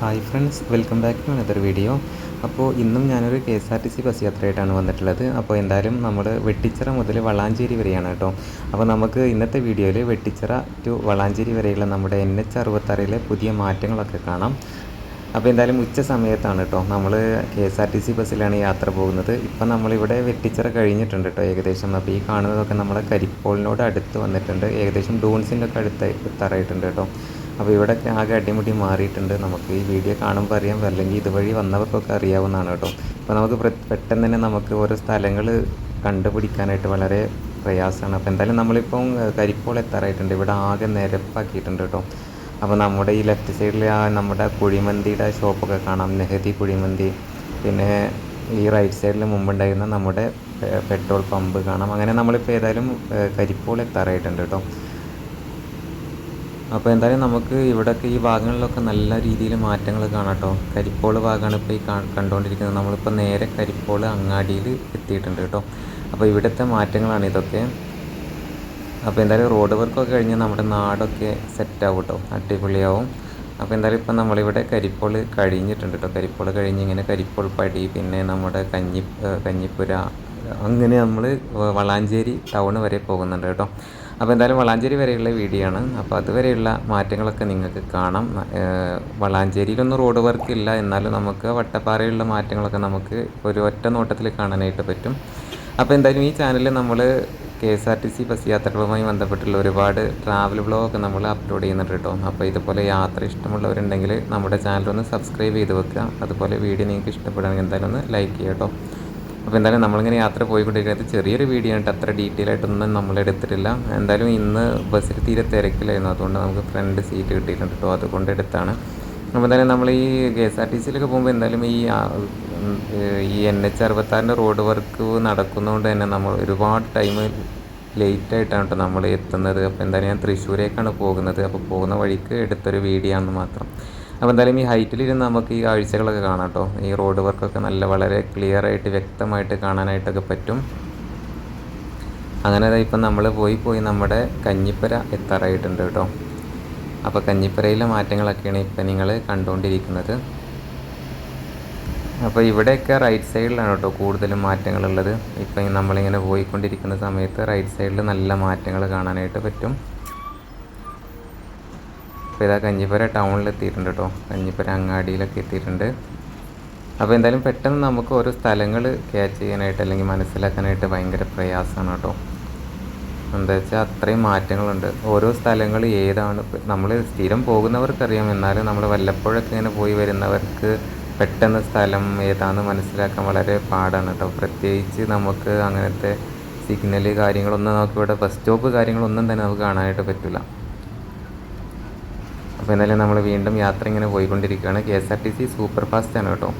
Hi friends welcome back to another video അപ്പോൾ ഇന്നും ഞാനൊരു K S R T C bus യാത്രയായിട്ടാണ് വന്നിട്ടുള്ളത്. അപ്പോൾ എന്തായാലും നമ്മൾ വെട്ടിച്ചിറ മുതൽ വളാഞ്ചേരി വരെയാണ് കേട്ടോ. അപ്പോൾ നമുക്ക് ഇന്നത്തെ വീഡിയോയിൽ വെട്ടിച്ചിറ ടു വളാഞ്ചേരി വരെയുള്ള നമ്മുടെ എൻ എച്ച് അറുപത്താറിലെ പുതിയ മാറ്റങ്ങളൊക്കെ കാണാം. അപ്പോൾ എന്തായാലും ഉച്ച സമയത്താണ് കേട്ടോ നമ്മൾ K S R T C ബസ്സിലാണ് യാത്ര പോകുന്നത്. ഇപ്പം നമ്മളിവിടെ വെട്ടിച്ചിറ കഴിഞ്ഞിട്ടുണ്ട് കേട്ടോ ഏകദേശം. അപ്പോൾ ഈ കാണുന്നതൊക്കെ നമ്മുടെ കരിപ്പോളിനോട് അടുത്ത് വന്നിട്ടുണ്ട്. ഏകദേശം ഡൂൺസിന്റെ ഒക്കെ അടുത്ത് എത്താറായിട്ടുണ്ട് കേട്ടോ. അപ്പോൾ ഇവിടെ ആകെ അടിമുടി മാറിയിട്ടുണ്ട്. നമുക്ക് ഈ വീഡിയോ കാണുമ്പോൾ അറിയാം. അല്ലെങ്കിൽ ഇതുവഴി വന്നവർക്കൊക്കെ അറിയാവുന്നതാണ് കേട്ടോ. അപ്പോൾ നമുക്ക് പെട്ടെന്ന് തന്നെ നമുക്ക് ഓരോ സ്ഥലങ്ങൾ കണ്ടുപിടിക്കാനായിട്ട് വളരെ പ്രയാസമാണ്. അപ്പോൾ എന്തായാലും നമ്മളിപ്പം കരിപ്പോൾ എത്താറായിട്ടുണ്ട്. ഇവിടെ ആകെ നിരപ്പാക്കിയിട്ടുണ്ട് കേട്ടോ. അപ്പോൾ നമ്മുടെ ഈ ലെഫ്റ്റ് സൈഡിൽ ആ നമ്മുടെ കുഴിമന്തിയുടെ ഷോപ്പൊക്കെ കാണാം. നെഹദി കുഴിമന്തി. പിന്നെ ഈ റൈറ്റ് സൈഡിൽ മുമ്പുണ്ടായിരുന്ന നമ്മുടെ പെട്രോൾ പമ്പ് കാണാം. അങ്ങനെ നമ്മളിപ്പോൾ ഏതായാലും കരിപ്പോൾ എത്താറായിട്ടുണ്ട് കേട്ടോ. അപ്പോൾ എന്തായാലും നമുക്ക് ഇവിടെയൊക്കെ ഈ ഭാഗങ്ങളിലൊക്കെ നല്ല രീതിയിൽ മാറ്റങ്ങൾ കാണാം കേട്ടോ കരിപ്പോൾ ഭാഗമാണ് ഇപ്പോൾ ഈ കണ്ടുകൊണ്ടിരിക്കുന്നത് നമ്മളിപ്പോൾ നേരെ കരിപ്പോൾ അങ്ങാടിയിൽ എത്തിയിട്ടുണ്ട് കേട്ടോ അപ്പോൾ ഇവിടുത്തെ മാറ്റങ്ങളാണ് ഇതൊക്കെ. അപ്പോൾ എന്തായാലും റോഡ് വർക്കൊക്കെ കഴിഞ്ഞാൽ നമ്മുടെ നാടൊക്കെ സെറ്റാവും കേട്ടോ അടിപൊളിയാവും. അപ്പോൾ എന്തായാലും ഇപ്പം നമ്മളിവിടെ കരിപ്പോൾ കഴിഞ്ഞിട്ടുണ്ട് കേട്ടോ കരിപ്പോൾ കഴിഞ്ഞ് ഇങ്ങനെ കരിപ്പോൾ പടി പിന്നെ നമ്മുടെ കഞ്ഞി കഞ്ഞിപ്പുര അങ്ങനെ നമ്മൾ വളാഞ്ചേരി ടൗൺ വരെ പോകുന്നുണ്ട് കേട്ടോ അപ്പോൾ എന്തായാലും വളാഞ്ചേരി വരെയുള്ള വീഡിയോ ആണ്. അപ്പോൾ അതുവരെയുള്ള മാറ്റങ്ങളൊക്കെ നിങ്ങൾക്ക് കാണാം. വളാഞ്ചേരിയിലൊന്നും റോഡ് വർക്ക് ഇല്ല. എന്നാലും നമുക്ക് വട്ടപ്പാറയിലുള്ള മാറ്റങ്ങളൊക്കെ നമുക്ക് ഒരു ഒറ്റ നോട്ടത്തിൽ കാണാനായിട്ട് പറ്റും. അപ്പോൾ എന്തായാലും ഈ ചാനലിൽ നമ്മൾ K S R T C bus യാത്രകളുമായി ബന്ധപ്പെട്ടുള്ള ഒരുപാട് ട്രാവൽ വ്ളോഗൊക്കെ നമ്മൾ അപ്ലോഡ് ചെയ്യുന്നുണ്ട് കേട്ടോ അപ്പോൾ ഇതുപോലെ യാത്ര ഇഷ്ടമുള്ളവരുണ്ടെങ്കിൽ നമ്മുടെ ചാനൽ ഒന്ന് സബ്സ്ക്രൈബ് ചെയ്ത് വെക്കുക. അതുപോലെ വീഡിയോ നിങ്ങൾക്ക് ഇഷ്ടപ്പെടുകയാണെങ്കിൽ എന്തായാലും ഒന്ന് ലൈക്ക് ചെയ്യാം കേട്ടോ അപ്പോൾ എന്തായാലും നമ്മളിങ്ങനെ യാത്ര പോയിക്കൊണ്ടിരിക്കുന്നത് ചെറിയൊരു വീഡിയോ ആയിട്ട് അത്ര ഡീറ്റെയിൽ ആയിട്ടൊന്നും നമ്മൾ എടുത്തിട്ടില്ല. എന്തായാലും ഇന്ന് ബസ്സിൽ തീരെ തിരക്കിലായിരുന്നു. അതുകൊണ്ട് നമുക്ക് ഫ്രണ്ട് സീറ്റ് കിട്ടിയിട്ടുണ്ട് കേട്ടോ അതുകൊണ്ട് എടുത്താണ്. അപ്പോൾ എന്തായാലും നമ്മൾ ഈ കെ എസ് ആർ ടി സിയിലൊക്കെ പോകുമ്പോൾ എന്തായാലും ഈ ഈ എൻ എച്ച് അറുപത്താറിന്റെ റോഡ് വർക്ക് നടക്കുന്നതുകൊണ്ട് തന്നെ നമ്മൾ ഒരുപാട് ടൈം ലേറ്റ് ആയിട്ടാണ് കേട്ടോ നമ്മൾ എത്തുന്നത്. അപ്പോൾ എന്തായാലും ഞാൻ തൃശ്ശൂരേക്കാണ് പോകുന്നത്. അപ്പോൾ പോകുന്ന വഴിക്ക് എടുത്തൊരു വീഡിയോ ആണെന്ന് മാത്രം. അപ്പോൾ എന്തായാലും ഈ ഹൈറ്റിലിരുന്ന് നമുക്ക് ഈ കാഴ്ചകളൊക്കെ കാണാം കേട്ടോ. ഈ റോഡ് വർക്കൊക്കെ നല്ല വളരെ ക്ലിയർ ആയിട്ട് വ്യക്തമായിട്ട് കാണാനായിട്ടൊക്കെ പറ്റും. അങ്ങനെ ഇപ്പം നമ്മൾ പോയി പോയി നമ്മുടെ കഞ്ഞിപ്പര എത്താറായിട്ടുണ്ട് കേട്ടോ. അപ്പോൾ കഞ്ഞിപ്പരയിലെ മാറ്റങ്ങളൊക്കെയാണ് ഇപ്പം നിങ്ങൾ കണ്ടുകൊണ്ടിരിക്കുന്നത് അപ്പോൾ ഇവിടെയൊക്കെ റൈറ്റ് സൈഡിലാണ് കേട്ടോ കൂടുതലും മാറ്റങ്ങളുള്ളത്. ഇപ്പം നമ്മളിങ്ങനെ പോയിക്കൊണ്ടിരിക്കുന്ന സമയത്ത് റൈറ്റ് സൈഡിൽ നല്ല മാറ്റങ്ങൾ കാണാനായിട്ട് പറ്റും. അപ്പോൾ ഇതാ കഞ്ഞിപ്പുര ടൗണിൽ എത്തിയിട്ടുണ്ട് കേട്ടോ കഞ്ഞിപ്പുര അങ്ങാടിയിലൊക്കെ എത്തിയിട്ടുണ്ട്. അപ്പോൾ എന്തായാലും പെട്ടെന്ന് നമുക്ക് ഓരോ സ്ഥലങ്ങൾ ക്യാച്ച് ചെയ്യാനായിട്ട് അല്ലെങ്കിൽ മനസ്സിലാക്കാനായിട്ട് ഭയങ്കര പ്രയാസമാണ് കേട്ടോ എന്താ വെച്ചാൽ അത്രയും മാറ്റങ്ങളുണ്ട്. ഓരോ സ്ഥലങ്ങൾ ഏതാണ് നമ്മൾ സ്ഥിരം പോകുന്നവർക്കറിയാം. എന്നാലും നമ്മൾ വല്ലപ്പോഴൊക്കെ ഇങ്ങനെ പോയി വരുന്നവർക്ക് പെട്ടെന്ന് സ്ഥലം ഏതാണെന്ന് മനസ്സിലാക്കാൻ വളരെ പാടാണ് കേട്ടോ പ്രത്യേകിച്ച് നമുക്ക് അങ്ങനത്തെ സിഗ്നൽ കാര്യങ്ങളൊന്നും നമുക്കിവിടെ ബസ് സ്റ്റോപ്പ് കാര്യങ്ങളൊന്നും തന്നെ നമുക്ക് കാണാനായിട്ട് പറ്റില്ല അപ്പോൾ എന്തായാലും നമ്മൾ വീണ്ടും യാത്ര ഇങ്ങനെ പോയിക്കൊണ്ടിരിക്കുകയാണ്. K S R T C super fast ആണ് കേട്ടോ.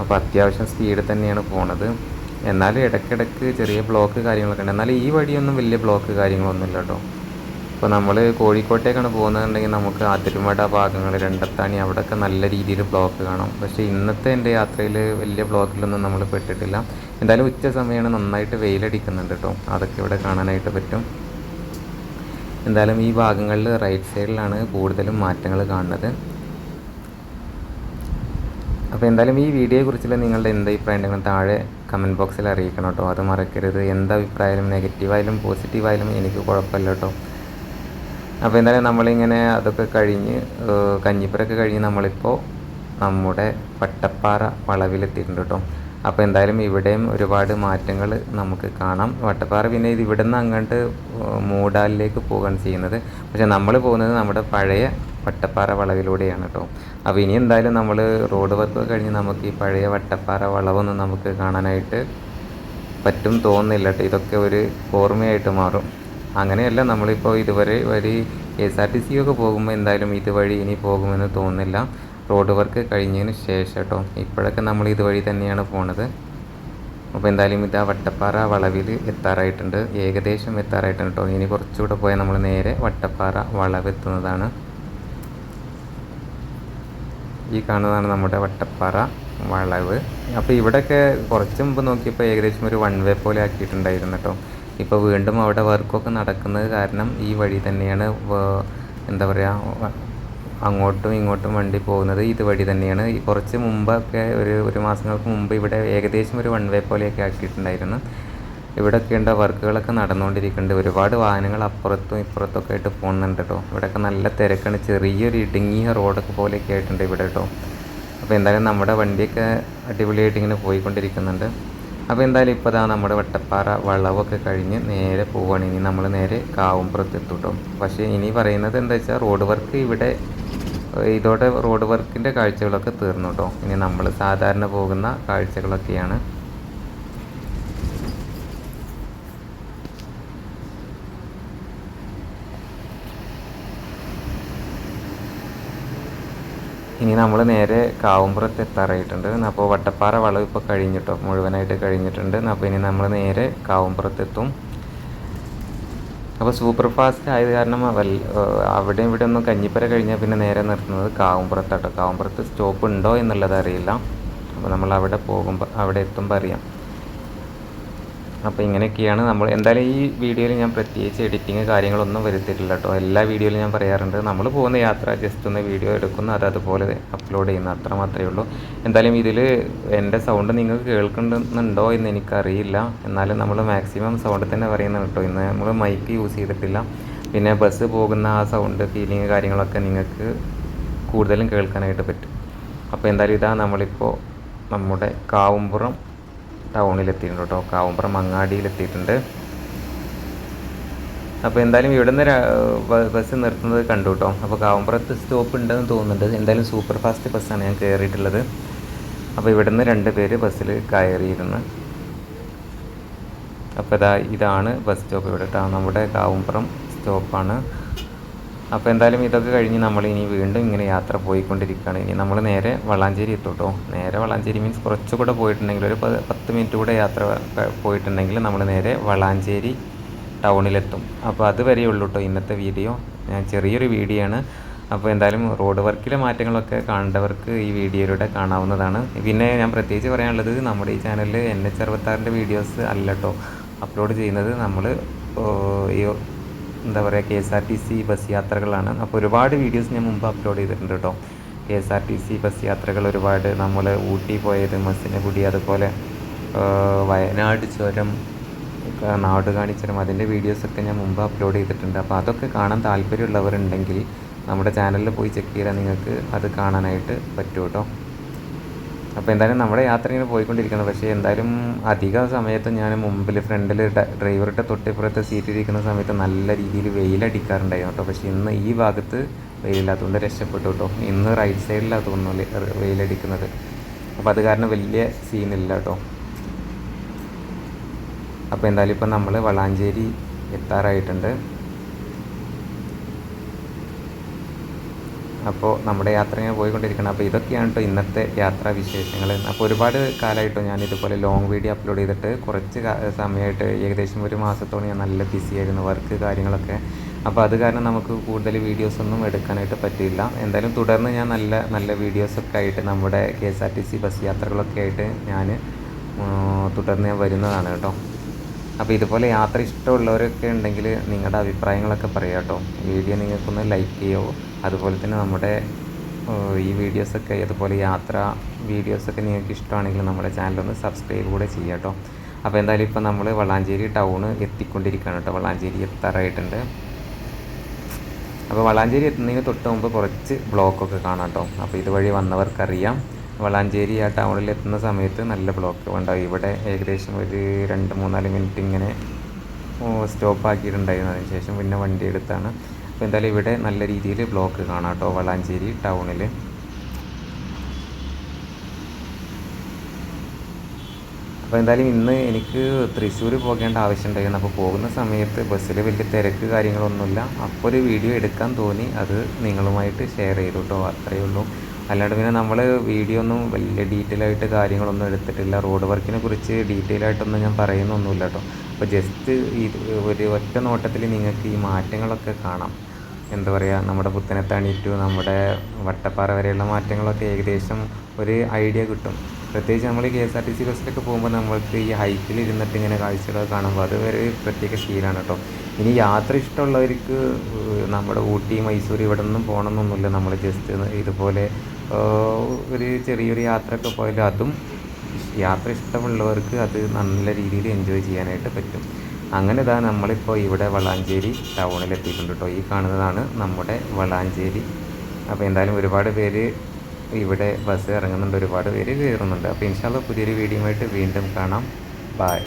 അപ്പോൾ അത്യാവശ്യം സ്പീഡ് തന്നെയാണ് പോണത്. എന്നാലും ഇടയ്ക്കിടയ്ക്ക് ചെറിയ ബ്ലോക്ക് കാര്യങ്ങളൊക്കെ ഉണ്ട്. എന്നാലും ഈ വഴിയൊന്നും വലിയ ബ്ലോക്ക് കാര്യങ്ങളൊന്നും ഇല്ല കേട്ടോ. ഇപ്പോൾ നമ്മൾ കോഴിക്കോട്ടേക്കാണ് പോകുന്നതെന്നുണ്ടെങ്കിൽ നമുക്ക് അതിരുമട ഭാഗങ്ങൾ രണ്ടത്താണി അവിടെയൊക്കെ നല്ല രീതിയിൽ ബ്ലോക്ക് കാണാം. പക്ഷേ ഇന്നത്തെ എന്റെ യാത്രയിൽ വലിയ ബ്ലോക്കിലൊന്നും നമ്മൾ പെട്ടിട്ടില്ല. എന്തായാലും ഉച്ച സമയമാണ് നന്നായിട്ട് വെയിലടിക്കുന്നുണ്ട് കേട്ടോ. അതൊക്കെ ഇവിടെ കാണാനായിട്ട് പറ്റും. എന്തായാലും ഈ ഭാഗങ്ങളിൽ റൈറ്റ് സൈഡിലാണ് കൂടുതലും മാറ്റങ്ങൾ കാണുന്നത്. അപ്പോൾ എന്തായാലും ഈ വീഡിയോയെ കുറിച്ചുള്ള നിങ്ങളുടെ എന്ത് അഭിപ്രായം ഉണ്ടെങ്കിലും താഴെ കമന്റ് ബോക്സിൽ അറിയിക്കണം കേട്ടോ. അത് മറക്കരുത്. എന്ത് അഭിപ്രായാലും നെഗറ്റീവായാലും പോസിറ്റീവായാലും എനിക്ക് കുഴപ്പമില്ല കേട്ടോ. അപ്പോൾ എന്തായാലും നമ്മളിങ്ങനെ അതൊക്കെ കഴിഞ്ഞ് കഞ്ഞിപ്പുരൊക്കെ കഴിഞ്ഞ് നമ്മളിപ്പോൾ നമ്മുടെ വട്ടപ്പാറ വളവിലെത്തിയിട്ടുണ്ട് കേട്ടോ. അപ്പോൾ എന്തായാലും ഇവിടെയും ഒരുപാട് മാറ്റങ്ങൾ നമുക്ക് കാണാം. വട്ടപ്പാറ പിന്നെ ഇത് ഇവിടെ നിന്ന് അങ്ങോട്ട് മൂടാലിലേക്ക് പോകാൻ ചെയ്യുന്നത്. പക്ഷെ നമ്മൾ പോകുന്നത് നമ്മുടെ പഴയ വട്ടപ്പാറ വളവിലൂടെയാണ് കേട്ടോ. അപ്പോൾ ഇനി എന്തായാലും നമ്മൾ റോഡ് വർക്ക് കഴിഞ്ഞ് നമുക്ക് ഈ പഴയ വട്ടപ്പാറ വളവൊന്നും നമുക്ക് കാണാനായിട്ട് പറ്റും തോന്നുന്നില്ല കേട്ടോ. ഇതൊക്കെ ഒരു ഓർമ്മയായിട്ട് മാറും. അങ്ങനെയല്ല നമ്മളിപ്പോൾ ഇതുവരെ വരി K S R T C ഒക്കെ പോകുമ്പോൾ എന്തായാലും ഇതുവഴി ഇനി പോകുമെന്ന് തോന്നുന്നില്ല. റോഡ് വർക്ക് കഴിഞ്ഞതിന് ശേഷം കേട്ടോ ഇപ്പോഴൊക്കെ നമ്മൾ ഇതുവഴി തന്നെയാണ് പോണത്. അപ്പോൾ എന്തായാലും ഇത് ആ വട്ടപ്പാറ വളവിൽ എത്താറായിട്ടുണ്ട്. ഏകദേശം എത്താറായിട്ടുണ്ട് കേട്ടോ ഇനി കുറച്ചുകൂടെ പോയാൽ നമ്മൾ നേരെ വട്ടപ്പാറ വളവ് എത്തുന്നതാണ്. ഈ കാണുന്നതാണ് നമ്മുടെ വട്ടപ്പാറ വളവ്. അപ്പോൾ ഇവിടെയൊക്കെ കുറച്ച് മുമ്പ് നോക്കിയപ്പോൾ ഏകദേശം ഒരു വൺ വേ പോലെ ആക്കിയിട്ടുണ്ടായിരുന്നു കേട്ടോ ഇപ്പോൾ വീണ്ടും അവിടെ വർക്കൊക്കെ നടക്കുന്നത് കാരണം ഈ വഴി തന്നെയാണ് എന്താ പറയുക അങ്ങോട്ടും ഇങ്ങോട്ടും വണ്ടി പോകുന്നത് ഇതുവഴി തന്നെയാണ്. കുറച്ച് മുമ്പൊക്കെ ഒരു ഒരു മാസങ്ങൾക്ക് മുമ്പ് ഇവിടെ ഏകദേശം ഒരു വൺ വേ പോലെയൊക്കെ ആക്കിയിട്ടുണ്ടായിരുന്നു. ഇവിടെയൊക്കെ ഉണ്ട്? വർക്കുകളൊക്കെ നടന്നുകൊണ്ടിരിക്കുന്നുണ്ട്. ഒരുപാട് വാഹനങ്ങൾ അപ്പുറത്തും ഇപ്പുറത്തൊക്കെ ആയിട്ട് പോകുന്നുണ്ട് കേട്ടോ ഇവിടെയൊക്കെ നല്ല തിരക്കാണ്. ചെറിയൊരു ഇടുങ്ങിയ റോഡൊക്കെ പോലെയൊക്കെ ആയിട്ടുണ്ട് ഇവിടെ കേട്ടോ അപ്പോൾ എന്തായാലും നമ്മുടെ വണ്ടിയൊക്കെ അടിപൊളിയായിട്ട് ഇങ്ങനെ പോയിക്കൊണ്ടിരിക്കുന്നുണ്ട്. അപ്പോൾ എന്തായാലും ഇപ്പോൾ ഇതാ നമ്മുടെ വട്ടപ്പാറ വളവൊക്കെ കഴിഞ്ഞ് നേരെ പോവുകയാണ് ഇനി നമ്മൾ നേരെ കാവുംപുറത്ത് എത്തും കേട്ടോ പക്ഷേ ഇനി പറയുന്നത് എന്താ വെച്ചാൽ റോഡ് വർക്ക് ഇവിടെ ഇതോടെ റോഡ് വർക്കിന്റെ കാഴ്ചകളൊക്കെ തീർന്നു കേട്ടോ ഇനി നമ്മൾ സാധാരണ പോകുന്ന കാഴ്ചകളൊക്കെയാണ്. ഇനി നമ്മൾ നേരെ കാവുംപുറത്ത് എത്താറായിട്ടുണ്ട്. അപ്പോൾ വട്ടപ്പാറ വളവ് ഇപ്പോൾ കഴിഞ്ഞിട്ടോ മുഴുവനായിട്ട് കഴിഞ്ഞിട്ടുണ്ട്. അപ്പോൾ ഇനി നമ്മൾ നേരെ കാവുംപുറത്ത് എത്തും അപ്പോൾ സൂപ്പർ ഫാസ്റ്റ് ആയത് കാരണം അവിടെ ഇവിടെ ഒന്നും കഞ്ഞിപ്പര കഴിഞ്ഞാൽ പിന്നെ നേരെ നിർത്തുന്നത് കാവുംപുറത്താട്ടോ. കാവുംപുറത്ത് സ്റ്റോപ്പ് ഉണ്ടോ എന്നുള്ളത് അറിയില്ല. അപ്പോൾ നമ്മൾ അവിടെ പോകുമ്പോൾ അവിടെ എത്തുമ്പോൾ അറിയാം. അപ്പോൾ ഇങ്ങനെയൊക്കെയാണ് നമ്മൾ എന്തായാലും ഈ വീഡിയോയിൽ ഞാൻ പ്രത്യേകിച്ച് എഡിറ്റിങ് കാര്യങ്ങളൊന്നും വരുത്തിയിട്ടില്ല കേട്ടോ. എല്ലാ വീഡിയോയിലും ഞാൻ പറയാറുണ്ട്. നമ്മൾ പോകുന്ന യാത്ര ജസ്റ്റ് ഒന്ന് വീഡിയോ എടുക്കുന്നു അത് അതുപോലെ അപ്ലോഡ് ചെയ്യുന്നു അത്ര മാത്രമേ ഉള്ളൂ. എന്തായാലും ഇതിൽ എന്റെ സൗണ്ട് നിങ്ങൾക്ക് കേൾക്കുന്നുണ്ടോ എന്ന് എനിക്കറിയില്ല. എന്നാലും നമ്മൾ മാക്സിമം സൗണ്ട് തന്നെ പറയുന്നത് കേട്ടോ. ഇന്ന് നമ്മൾ മൈക്ക് യൂസ് ചെയ്തിട്ടില്ല. പിന്നെ ബസ് പോകുന്ന ആ സൗണ്ട് ഫീലിംഗ് കാര്യങ്ങളൊക്കെ നിങ്ങൾക്ക് കൂടുതലും കേൾക്കാനായിട്ട് പറ്റും. അപ്പോൾ എന്തായാലും ഇതാ നമ്മളിപ്പോൾ നമ്മുടെ കാവുംപുറം ടൗണിലെത്തിയിട്ടുണ്ട് കേട്ടോ. കാവുമ്പ്രം മങ്ങാടിയിലെത്തിയിട്ടുണ്ട് അപ്പോൾ എന്തായാലും ഇവിടെ നിന്ന് ബസ് നിർത്തുന്നത് കണ്ടു കേട്ടോ. അപ്പോൾ കാവുമ്പ്രത്ത് സ്റ്റോപ്പ് ഉണ്ടെന്ന് തോന്നുന്നുണ്ട്. എന്തായാലും സൂപ്പർ ഫാസ്റ്റ് ബസ്സാണ് ഞാൻ കയറിയിട്ടുള്ളത്. അപ്പോൾ ഇവിടെ നിന്ന് രണ്ട് പേര് ബസ്സിൽ കയറിയിരുന്നു. അപ്പോൾ ഇതാ ഇതാണ് ബസ് സ്റ്റോപ്പ് ഇവിടെ. കേട്ടോ നമ്മുടെ കാവുമ്പ്രം സ്റ്റോപ്പാണ്. അപ്പോൾ എന്തായാലും ഇതൊക്കെ കഴിഞ്ഞ് നമ്മൾ ഇനി വീണ്ടും ഇങ്ങനെ യാത്ര പോയിക്കൊണ്ടിരിക്കുകയാണ്. ഇനി നമ്മൾ നേരെ വളാഞ്ചേരി എത്തും നേരെ വളാഞ്ചേരി മീൻസ് കുറച്ചുകൂടെ പോയിട്ടുണ്ടെങ്കിൽ ഒരു പത്ത് മിനിറ്റ് കൂടെ യാത്ര പോയിട്ടുണ്ടെങ്കിൽ നമ്മൾ നേരെ വളാഞ്ചേരി ടൗണിലെത്തും അപ്പോൾ അതുവരെയേ ഉള്ളൂ കേട്ടോ ഇന്നത്തെ വീഡിയോ ഞാൻ ചെറിയൊരു വീഡിയോ ആണ്. അപ്പോൾ എന്തായാലും റോഡ് വർക്കിലെ മാറ്റങ്ങളൊക്കെ കാണേണ്ടവർക്ക് ഈ വീഡിയോയിലൂടെ കാണാവുന്നതാണ്. പിന്നെ ഞാൻ പ്രത്യേകിച്ച് പറയാനുള്ളത് നമ്മുടെ ഈ ചാനലിൽ എൻ എച്ച് അറുപത്താറിന്റെ വീഡിയോസ് അല്ല കേട്ടോ അപ്ലോഡ് ചെയ്യുന്നത് നമ്മൾ ഈ എന്താ പറയുക K S R T C bus യാത്രകളാണ്. അപ്പോൾ ഒരുപാട് വീഡിയോസ് ഞാൻ മുമ്പ് അപ്ലോഡ് ചെയ്തിട്ടുണ്ട് കേട്ടോ K S R T C bus യാത്രകൾ ഒരുപാട് നമ്മൾ ഊട്ടി പോയത് മസിനഗുഡി അതുപോലെ വയനാട് ചുരം നാട് കാണിച്ചതും അതിന്റെ വീഡിയോസൊക്കെ ഞാൻ മുമ്പ് അപ്ലോഡ് ചെയ്തിട്ടുണ്ട്. അപ്പോൾ അതൊക്കെ കാണാൻ താല്പര്യമുള്ളവരുണ്ടെങ്കിൽ നമ്മുടെ ചാനലിൽ പോയി ചെക്ക് ചെയ്താൽ നിങ്ങൾക്ക് അത് കാണാനായിട്ട് പറ്റും കേട്ടോ അപ്പോൾ എന്തായാലും നമ്മുടെ യാത്ര ഇങ്ങനെ പോയിക്കൊണ്ടിരിക്കുന്നത് പക്ഷേ എന്തായാലും അധിക സമയത്ത് ഞാൻ മുമ്പിൽ ഫ്രണ്ടിൽ ഡ്രൈവറുടെ തൊട്ടിപ്പുറത്തെ സീറ്റിൽ ഇരിക്കുന്ന സമയത്ത് നല്ല രീതിയിൽ വെയിലടിക്കാറുണ്ടായിരുന്നു കേട്ടോ. പക്ഷേ ഇന്ന് ഈ ഭാഗത്ത് വെയിലില്ലാത്തതുകൊണ്ട് രക്ഷപ്പെട്ടു കേട്ടോ. ഇന്ന് റൈറ്റ് സൈഡിലാണ് തോന്നുന്നു വെയിലടിക്കുന്നത്. അപ്പോൾ അത് കാരണം വലിയ സീനില്ല കേട്ടോ. അപ്പോൾ എന്തായാലും ഇപ്പോൾ നമ്മൾ വളാഞ്ചേരി എത്താറായിട്ടുണ്ട്. അപ്പോൾ നമ്മുടെ യാത്ര ഇങ്ങനെ പോയിക്കൊണ്ടിരിക്കണം അപ്പോൾ ഇതൊക്കെയാണ് കേട്ടോ ഇന്നത്തെ യാത്രാ വിശേഷങ്ങൾ അപ്പോൾ ഒരുപാട് കാലമായിട്ടോ ഞാൻ ഇതുപോലെ ലോങ് വീഡിയോ അപ്ലോഡ് ചെയ്തിട്ട് കുറച്ച് സമയമായിട്ട് ഏകദേശം ഒരു മാസത്തോളം ഞാൻ നല്ല ബിസി ആയിരുന്നു വർക്ക് കാര്യങ്ങളൊക്കെ. അപ്പോൾ അത് കാരണം നമുക്ക് കൂടുതൽ വീഡിയോസ് ഒന്നും എടുക്കാനായിട്ട് പറ്റിയില്ല. എന്തായാലും തുടർന്ന് ഞാൻ നല്ല നല്ല വീഡിയോസൊക്കെ ആയിട്ട് നമ്മുടെ K S R T C bus യാത്രകളൊക്കെ ആയിട്ട് ഞാൻ തുടർന്ന് ഞാൻ വരുന്നതാണ് കേട്ടോ അപ്പോൾ ഇതുപോലെ യാത്ര ഇഷ്ടമുള്ളവരൊക്കെ ഉണ്ടെങ്കിൽ നിങ്ങളുടെ അഭിപ്രായങ്ങളൊക്കെ പറയാം കേട്ടോ. വീഡിയോ നിങ്ങൾക്കൊന്ന് ലൈക്ക് ചെയ്യോ അതുപോലെ തന്നെ നമ്മുടെ ഈ വീഡിയോസൊക്കെ അതുപോലെ യാത്ര വീഡിയോസൊക്കെ നിങ്ങൾക്ക് ഇഷ്ടമാണെങ്കിൽ നമ്മുടെ ചാനലൊന്ന് സബ്സ്ക്രൈബ് കൂടെ ചെയ്യാം കേട്ടോ. അപ്പോൾ എന്തായാലും ഇപ്പോൾ നമ്മൾ വളാഞ്ചേരി ടൗണ് എത്തിക്കൊണ്ടിരിക്കുകയാണ് കേട്ടോ. വളാഞ്ചേരി എത്താറായിട്ടുണ്ട്. അപ്പോൾ വളാഞ്ചേരി എത്തുന്നതിന് തൊട്ട് മുമ്പ് കുറച്ച് ബ്ലോക്കൊക്കെ കാണാം കേട്ടോ. അപ്പോൾ ഇതുവഴി വന്നവർക്കറിയാം. വളാഞ്ചേരി ആ ടൗണിൽ എത്തുന്ന സമയത്ത് നല്ല ബ്ലോക്ക് ഉണ്ടാവും ഇവിടെ ഏകദേശം ഒരു രണ്ട് മൂന്നാൽ മിനിറ്റ് ഇങ്ങനെ സ്റ്റോപ്പ് ആക്കിയിട്ടുണ്ടായിരുന്നു. അതിന് ശേഷം പിന്നെ വണ്ടി എടുത്താണ്. അപ്പോൾ എന്തായാലും ഇവിടെ നല്ല രീതിയിൽ ബ്ലോക്ക് കാണാം കേട്ടോ വളാഞ്ചേരി ടൗണിൽ അപ്പോൾ എന്തായാലും ഇന്ന് എനിക്ക് തൃശ്ശൂർ പോകേണ്ട ആവശ്യമുണ്ടായിരുന്നു. അപ്പോൾ പോകുന്ന സമയത്ത് ബസ്സിൽ വലിയ തിരക്ക് കാര്യങ്ങളൊന്നുമില്ല. അപ്പോൾ ഒരു വീഡിയോ എടുക്കാൻ തോന്നി. അത് നിങ്ങളുമായിട്ട് ഷെയർ ചെയ്തു കേട്ടോ അത്രയേ ഉള്ളൂ. അല്ലാണ്ട് പിന്നെ നമ്മൾ വീഡിയോ ഒന്നും വലിയ ഡീറ്റെയിൽ ആയിട്ട് കാര്യങ്ങളൊന്നും എടുത്തിട്ടില്ല. റോഡ് വർക്കിനെ കുറിച്ച് ഡീറ്റെയിൽ ആയിട്ടൊന്നും ഞാൻ പറയുന്നൊന്നുമില്ല കേട്ടോ അപ്പോൾ ജസ്റ്റ് ഈ ഒരു ഒറ്റ നോട്ടത്തിൽ നിങ്ങൾക്ക് ഈ മാറ്റങ്ങളൊക്കെ കാണാം. എന്താ പറയുക നമ്മുടെ പുത്തനത്താണി ടു നമ്മുടെ വട്ടപ്പാറ വരെയുള്ള മാറ്റങ്ങളൊക്കെ ഏകദേശം ഒരു ഐഡിയ കിട്ടും. പ്രത്യേകിച്ച് നമ്മൾ K S R T C ബസ്സിലൊക്കെ പോകുമ്പോൾ നമ്മൾക്ക് ഈ ഹൈറ്റിൽ ഇരുന്നിട്ട് ഇങ്ങനെ കാഴ്ചകളൊക്കെ കാണുമ്പോൾ അത് ഒരു പ്രത്യേക ഫീലാണ് കേട്ടോ ഇനി യാത്ര ഇഷ്ടമുള്ളവർക്ക് നമ്മുടെ ഊട്ടി മൈസൂർ ഇവിടെ നിന്നും പോകണമെന്നൊന്നുമില്ല നമ്മൾ ജസ്റ്റ് ഇതുപോലെ ഒരു ചെറിയൊരു യാത്രയൊക്കെ പോയാലും അതും യാത്ര ഇഷ്ടമുള്ളവർക്ക് അത് നല്ല രീതിയിൽ എൻജോയ് ചെയ്യാനായിട്ട് പറ്റും. അങ്ങനെ ഇതാ നമ്മളിപ്പോൾ ഇവിടെ വളാഞ്ചേരി ടൗണിൽ എത്തിയിട്ടുണ്ട് കേട്ടോ ഈ കാണുന്നതാണ് നമ്മുടെ വളാഞ്ചേരി. അപ്പോൾ എന്തായാലും ഒരുപാട് പേര് ഇവിടെ ബസ് ഇറങ്ങുന്നുണ്ട് ഒരുപാട് പേര് കയറുന്നുണ്ട്. അപ്പോൾ ഇൻഷാല്ല പുതിയൊരു വീഡിയോ ആയിട്ട് വീണ്ടും കാണാം. ബായ്